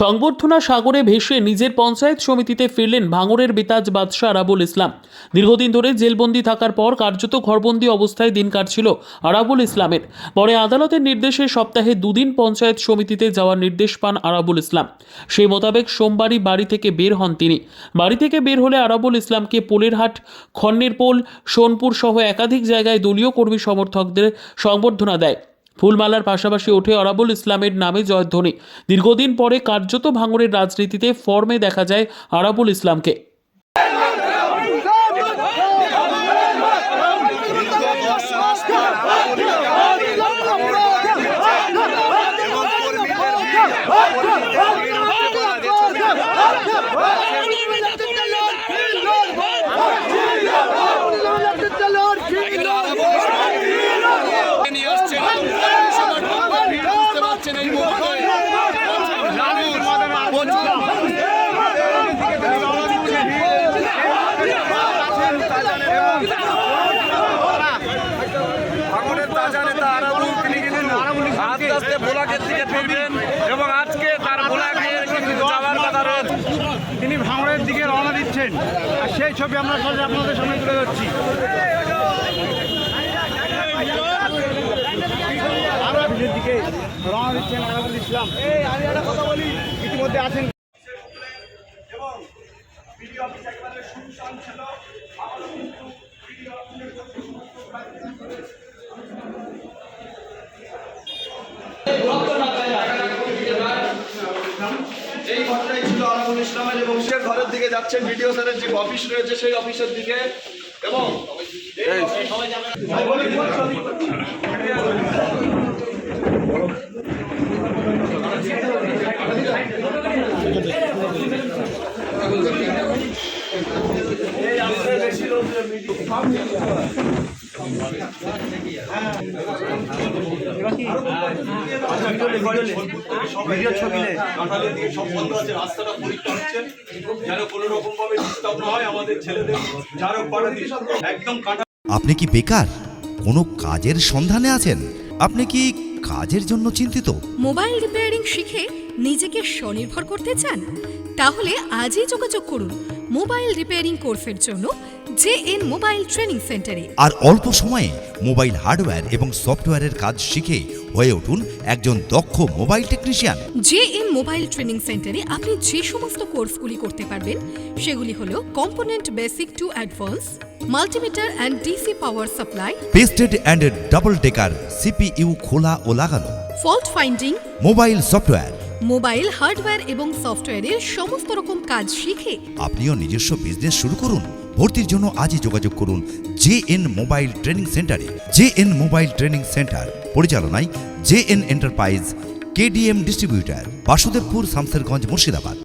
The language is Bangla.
সংবর্ধনা সাগরে ভেসে নিজের পঞ্চায়েত সমিতিতে ফিরলেন ভাঙড়ের বেতাজ বাদশাহ আরাবুল ইসলাম। দীর্ঘদিন ধরে জেলবন্দি থাকার পর কার্যত ঘরবন্দি অবস্থায় দিন কাটছিল আরাবুল ইসলামের। পরে আদালতের নির্দেশে সপ্তাহে দুদিন পঞ্চায়েত সমিতিতে যাওয়ার নির্দেশ পান আরাবুল ইসলাম। সেই মোতাবেক সোমবারই বাড়ি থেকে বের হন তিনি। বাড়ি থেকে বের হলে আরাবুল ইসলামকে পোলেরহাট খন্নের পোল সোনপুর সহ একাধিক জায়গায় দলীয় কর্মী সমর্থকদের সংবর্ধনা দেয়। ফুলমালার পাশাপাশি ওঠে অরাবুল ইসলামের নামে জয়ধ্বনি। দীর্ঘদিন পরে কার্যত ভাঙড়ের রাজনীতিতে ফর্মে দেখা যায় আরাবুল ইসলামকে। আস্তে আস্তে ভোলাকের দিকে ফিরবেন এবং আজকে তার যাওয়ার কথা রয়েছে। তিনি ভাঙড়ের দিকে রওনা দিচ্ছেন। আর সেই ছবি আমরা সবাই আপনাদের সামনে তুলে ধরছি। দিকে রওনা দিচ্ছেন ইসলাম আমি একটা কথা বলি ইতিমধ্যে আছেন এই ঘটনাই ছিল আরাবুল ইসলামের এবং সে ঘরের দিকে যাচ্ছেন ভিডিও স্যারের যে অফিস রয়েছে সেই অফিসের দিকে। এবং বন্ধ আছে আপনি কি বেকার? কোনো কাজের সন্ধানে আছেন? আপনি কি কাজের জন্য চিন্তিত? মোবাইল রিপেয়ারিং শিখে নিজেকে স্বনির্ভর করতে চান? তাহলে আজই যোগাযোগ করুন মোবাইল রিপেয়ারিং কোর্সের জন্য জে এন মোবাইল ট্রেনিং সেন্টারে। আর অল্প সময়ে মোবাইল হার্ডওয়্যার এবং সফটওয়্যারের কাজ শিখে হয়ে উঠুন একজন দক্ষ mobile technician. J N mobile training সেন্টারে আপনি যে সমস্ত কোর্সগুলি করতে পারবেন সেগুলি হলো component basic to advance multimeter and DC power supply pasted and double decker CPU খোলা ও লাগানো fault finding mobile software. Mobile hardware এবং সফটওয়্যারের সমস্ত রকম কাজ শিখে আপনিও নিজস্ব বিজনেস শুরু করুন। ভর্তির জন্য আজই যোগাযোগ করুন জে এন মোবাইল ট্রেনিং সেন্টারে। J N mobile training centre পরিচালনায় J N enterprise, KDM distributor, Basudebpur, Samserganj, Murshidabad.